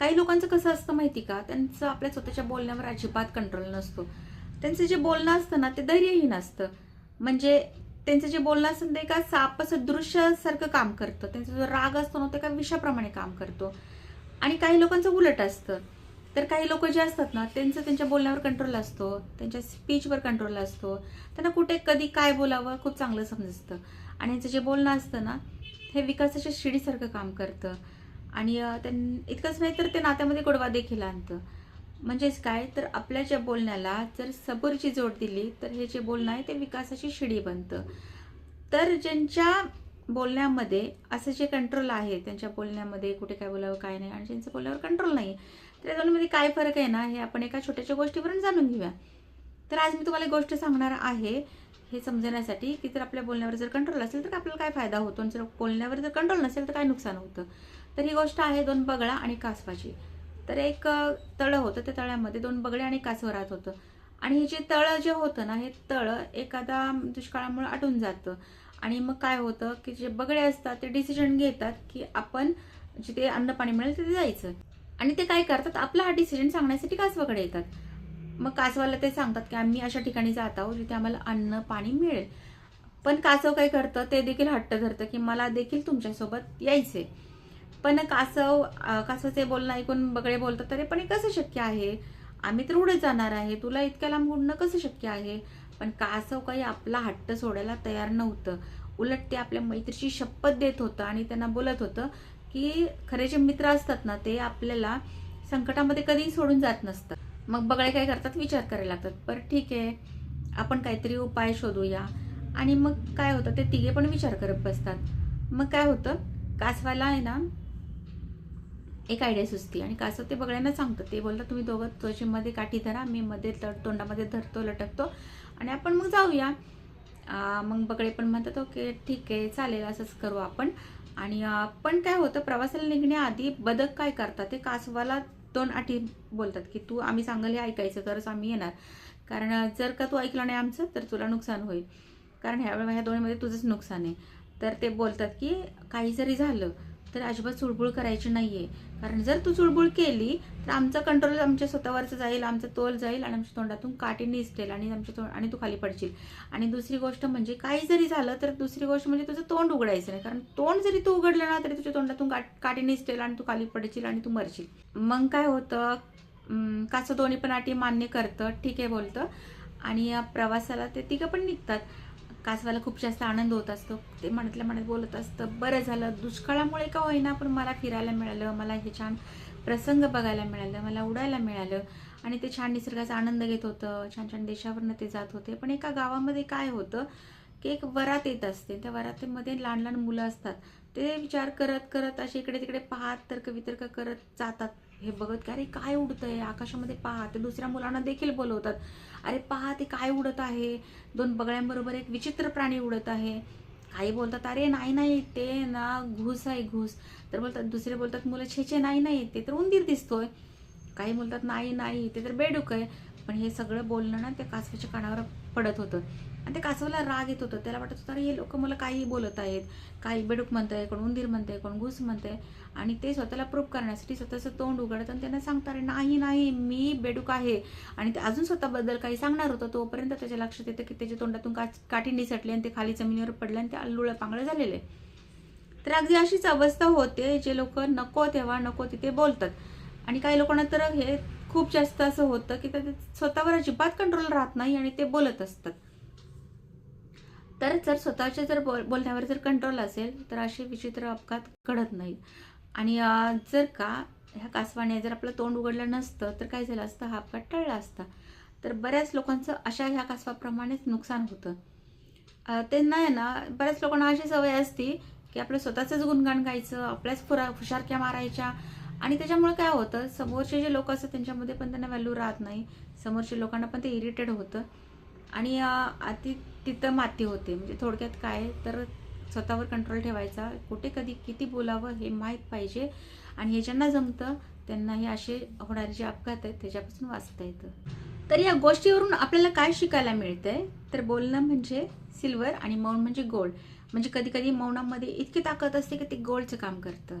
काही लोकांचं कसं असतं माहिती का? त्यांचं आपल्या स्वतःच्या बोलण्यावर अजिबात कंट्रोल नसतो. त्यांचं जे बोलणं असतं ना ते धैर्यहीन असतं. म्हणजे त्यांचं जे बोलणं असतं ते एका साप सदृश्यासारखं काम करतं. त्यांचा जो राग असतो ना ते एका विषाप्रमाणे काम करतो. आणि काही लोकांचं उलट असतं. तर काही लोक जे असतात ना त्यांचं त्यांच्या बोलण्यावर कंट्रोल असतो त्यांच्या स्पीचवर कंट्रोल असतो. त्यांना कुठे कधी काय बोलावं खूप चांगलं समजतं. आणि यांचं जे बोलणं असतं ना हे विकासाच्या शिडीसारखं काम करतं. आणि त्यां इतकंच नाही तर ते नात्यामध्ये गोडवा देखील आणतं. म्हणजेच काय? तर आपल्या ज्या बोलण्याला जर सबरची जोड दिली तर हे जे बोलणं आहे ते विकासाची शिडी बनतं. तर ज्यांच्या बोलण्यामध्ये असं जे कंट्रोल आहे त्यांच्या बोलण्यामध्ये कुठे काय बोलावं काय नाही आणि ज्यांचं बोलण्यावर कंट्रोल नाही तर या दोन्हीमध्ये काय फरक आहे ना हे आपण एका छोट्याशा गोष्टीवरून जाणून घेऊया. तर आज मी तुम्हाला एक गोष्ट सांगणार आहे हे समजण्यासाठी की जर आपल्या बोलण्यावर जर कंट्रोल असेल तर आपल्याला काय फायदा होतो? आणि जर बोलण्यावर जर कंट्रोल नसेल तर काय नुकसान होतं? तर ही गोष्ट आहे दोन बगळा आणि कासवाची. तर एक तळं होतं त्या तळ्यामध्ये दोन बगळे आणि कासव राहत होतं. आणि हे जे तळं जे होतं ना हे तळं एखादा दुष्काळामुळे आटून जातं. आणि मग काय होतं की जे बगळे असतात ते डिसिजन घेतात की आपण जिथे अन्न पाणी मिळेल तिथे जायचं. आणि ते काय करतात आपला हा डिसिजन सांगण्यासाठी कासवाकडे येतात. मग कासवाला ते सांगतात की आम्ही अशा ठिकाणी जात आहोत जिथे आम्हाला अन्न पाणी मिळेल. पण कासव काय करतं ते देखील हट्ट धरतं की मला देखील तुमच्यासोबत यायचे पण कासव कासवचे बोलणं ऐकून बगळे बोलतात तरी पण हे कसं शक्य आहे? आम्ही तर उडत जाणार आहे. तुला इतक्या लांब उडणं कसं शक्य आहे? पण कासव काही आपला हट्ट सोडायला तयार नव्हतं. उलट ते आपल्या मैत्रीची शपथ देत होतं आणि त्यांना बोलत होतं की खरे जे मित्र असतात ना ते आपल्याला संकटामध्ये कधीही सोडून जात नसतं मग बगळे काय करतात? विचार करायला लागतात. बरं ठीक आहे. आपण काहीतरी उपाय शोधूया. आणि मग काय होतं? ते तिघे पण विचार करत बसतात. मग काय होतं? कासवाला आहे ना एक आयडिया सुचते आणि कासव ते बगळ्यांना सांगतं. ते बोलतात तुम्ही दोघं त्वचेमध्ये काठी धरा मी मध्ये तड तोंडामध्ये धरतो लटकतो आणि आपण मग जाऊया. मग बगळे पण म्हणतात ओके ठीक आहे चालेल असंच करू आपण. आणि पण काय होतं प्रवासाला निघण्याआधी बदक काय करतात ते कासवाला दोन अटी बोलतात की तू आम्ही सांगाल हे ऐकायचं तरच आम्ही येणार. कारण जर का तू ऐकलं नाही आमचं तर तुला नुकसान होईल. कारण ह्यावेळी ह्या दोन्हीमध्ये तुझंच नुकसान आहे. तर ते बोलतात की काही जरी झालं तर अजिबात चुळबुळ करायची नाहीये. कारण जर तू चुळबुळ केली तर आमचा कंट्रोल आमच्या स्वतःवरचं जाईल आमचा तोल जाईल आणि आमच्या तोंडातून काठी निसटेल आणि आमच्या तोंड आणि तू खाली पडशील. आणि दुसरी गोष्ट म्हणजे काही जरी झालं तर दुसरी गोष्ट म्हणजे तुझं तोंड उघडायचं नाही. कारण तोंड जरी तू उघडलं ना तरी तुझ्या तोंडातून काट- काठी निसटेल आणि तू खाली पडशील आणि तू मरशील. मग काय होतं? काचं दोन्ही पण अटी मान्य करतं. ठीक आहे बोलतं. आणि या प्रवासाला ते तिघं पण निघतात. कासवाला खूप जास्त आनंद होत असतो. ते मनातल्या मनात बोलत असतं. बरं झालं. दुष्काळामुळे का होईना पण मला फिरायला मिळालं. मला हे छान प्रसंग बघायला मिळालं. मला उडायला मिळालं. आणि ते छान निसर्गाचा आनंद घेत होतं. छान छान देशावरनं ते जात होते. पण एका गावामध्ये काय होतं की एक वरात येत असते. त्या वरातीमध्ये लहान लहान मुलं असतात. ते विचार करत करत असे इकडे तिकडे पाहत तर्क वितर्क करत जातात. हे बघत की अरे काय उडतंय? आकाशामध्ये पहा ते दुसऱ्या मुलांना देखील बोलवतात. अरे पहा ते काय उडत आहे? दोन बगळ्यांबरोबर एक विचित्र प्राणी उडत आहे. काही बोलतात अरे नाही नाही ते ना घूस आहे घूस. तर बोलतात दुसरे बोलतात मुलं छेचे नाही नाही ते तर उंदीर दिसतोय. काही बोलतात नाही नाही ते तर बेडूक आहे. पण हे सगळं बोलणं ना त्या कासवाच्या कानावर पडत होतं. आणि त्या कासवाला राग येत होतं. त्याला वाटत होतं अरे हे लोक मला काही बोलत आहेत. काही बेडूक म्हणतंय कोण उंदीर म्हणतंय कोण घुस आहे आणि ते स्वतःला प्रूफ करण्यासाठी स्वतःचं तोंड उघडत आणि त्यांना सांगतात अरे नाही नाही मी बेडूक आहे. आणि ते अजून स्वतःबद्दल काही सांगणार होतं. तोपर्यंत त्याच्या लक्षात येतं की त्याच्या तोंडातून काठी निसटली आणि ते खाली जमिनीवर पडले आणि ते अल्लुळं पांगळं झालेले. तर अगदी अशीच अवस्था होते. जे लोक नको तेव्हा नको तिथे बोलतात. आणि काही लोकांना तर हे खूप जास्त असं होतं की ते स्वतःवर अजिबात कंट्रोल राहत नाही आणि ते बोलत असतात. तर जर स्वतःच्या जर बोल बोलण्यावर जर कंट्रोल असेल तर असे विचित्र अपघात घडत नाहीत आणि जर का ह्या कासवाने जर आपलं तोंड उघडलं नसतं तर काय झालं असतं? हा अपघात टळला असता. तर बऱ्याच लोकांचं अशा ह्या कासवाप्रमाणेच नुकसान होतं. ते त्यांना आहे ना बऱ्याच लोकांना अशी सवय असती की आपलं स्वतःचंच गुणगाण गायचं आपल्याच फुरा हुशारक्या मारायच्या आणि त्याच्यामुळे काय होतं समोरचे जे लोक असतात त्यांच्यामध्ये पण त्यांना व्हॅल्यू राहत नाही. समोरच्या लोकांना पण ते इरिटेड होतं. आणि अति तिथं माती होते. म्हणजे थोडक्यात काय तर स्वतःवर कंट्रोल ठेवायचा. कुठे कधी किती बोलावं हे माहीत पाहिजे. आणि हे ज्यांना जमतं त्यांना हे असे होणारे जे अपघात आहेत त्याच्यापासून वाचता येतं. तर या गोष्टीवरून आपल्याला काय शिकायला मिळतंय? तर बोलणं म्हणजे सिल्वर आणि मौन म्हणजे गोल्ड म्हणजे कधी कधी मौनामध्ये इतकी ताकद असते की ते गोल्डचं काम करतं.